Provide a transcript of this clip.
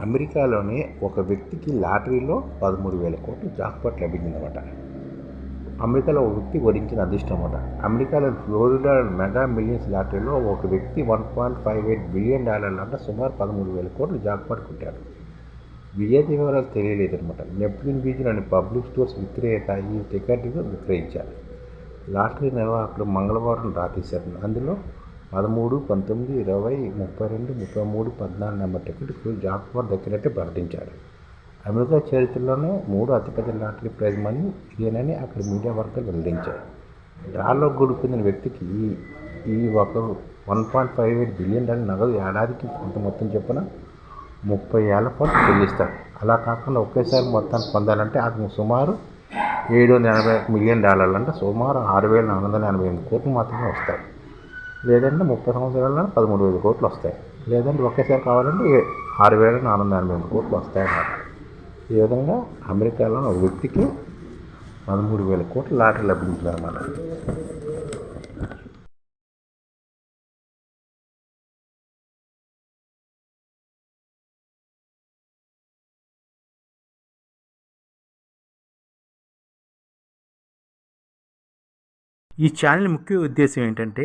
అమెరికాలోనే ఒక వ్యక్తికి లాటరీలో పదమూడు వేల కోట్లు జాక్పాట్ లభించిందన్నమాట. అమెరికాలో ఒక వ్యక్తి వరించిన అదృష్టం అనమాట అమెరికాలో ఫ్లోరిడా మెగా మిలియన్స్ లాటరీలో ఒక వ్యక్తి one point five eight billion డాలర్లు అంటే సుమారు పదమూడు వేల కోట్లు జాక్పాట్ కొట్టాడు. విజేత వివరాలు తెలియలేదు అనమాట నెప్ట్యూన్ బీచ్లోని పబ్లిక్ స్టోర్స్ విక్రేత ఈ టికెట్ను విక్రయించారు. లాటరీ నిర్వాహకులు మంగళవారం రాతీశారు అందులో పదమూడు పంతొమ్మిది ఇరవై ముప్పై రెండు ముప్పై మూడు పద్నాలుగు నెంబర్ టికెట్కు జాక్పాట్ దక్కినట్టు ప్రకటించారు అమెరికా చరిత్రలోనే మూడు అతిపెద్ద లాటరీ ప్రైజ్ మనీ ఇదేనని అక్కడ మీడియా వర్గాలు వెల్లడించాయి. డ్రాలో గొడుపుతున్న వ్యక్తికి ఈ ఈ one point five eight billion dollar నగదు ఏడాదికి కొంత మొత్తం చొప్పున ముప్పై ఏళ్ళ పాటు చెల్లిస్తారు. అలా కాకుండా ఒకేసారి మొత్తాన్ని పొందాలంటే అతను సుమారు ఏడు వందల ఎనభై మిలియన్ డాలర్లు అంటే సుమారు ఆరు వేల నాలుగు వందల ఎనభై ఎనిమిది కోట్లు మాత్రమే వస్తాయి. లేదంటే ముప్పై సంవత్సరాల పదమూడు వేల కోట్లు వస్తాయి. లేదంటే ఒకేసారి కావాలంటే ఆరు వేల నాలుగు వందల ఎనభై కోట్లు వస్తాయన్నమాట ఈ విధంగా అమెరికాలో ఒక వ్యక్తికి పదమూడు వేల కోట్ల లాటరీ లభించిందన్నమాట ఈ ఛానల్ ముఖ్య ఉద్దేశం ఏంటంటే